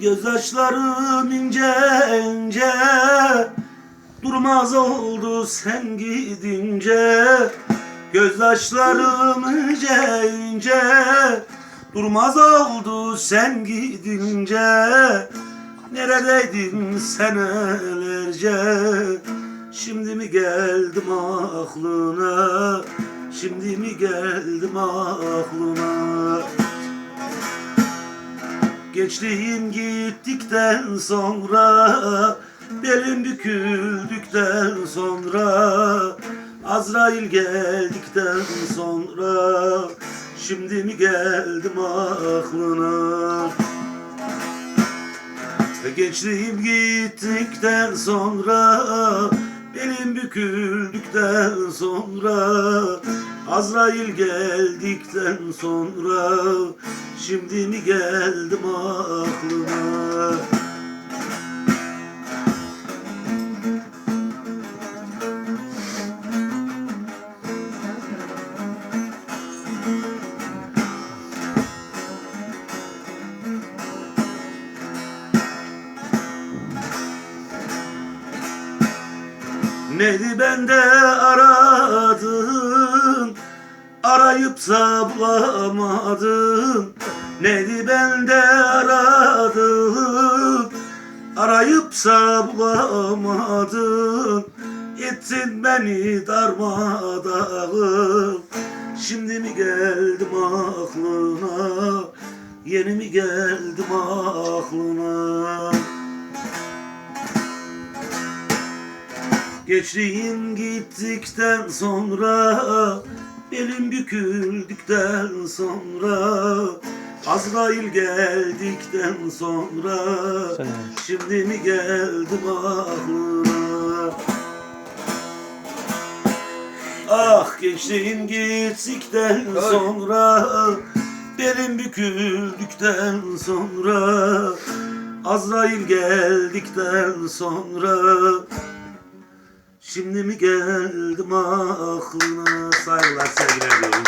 Gözyaşlarım ince ince Durmaz oldu sen gidince. Gözyaşlarım ince ince Durmaz oldu sen gidince. Neredeydin senelerce Şimdi mi geldim aklına? Şimdi mi geldim aklına Gençliğim gittikten sonra Belim büküldükten sonra Azrail geldikten sonra Şimdi mi geldim aklına? Gençliğim gittikten sonra Belim büküldükten sonra Azrail geldikten sonra Şimdi mi geldim aklına Neydi bende aradın Arayıp da bulamadın Neydi bende aradın Arayıp bulamadın Ettin beni darmadağın. Şimdi mi geldim aklına? Yeni mi geldim aklına? Geçtiğin gittikten sonra Belim büküldükten sonra Azrail geldikten sonra Sen- Şimdi mi geldim aklına Ah geçtiğin gittikten sonra Belim büküldükten sonra Azrail geldikten sonra Şimdi mi geldim aklına? Saygılar sevgiler diyorum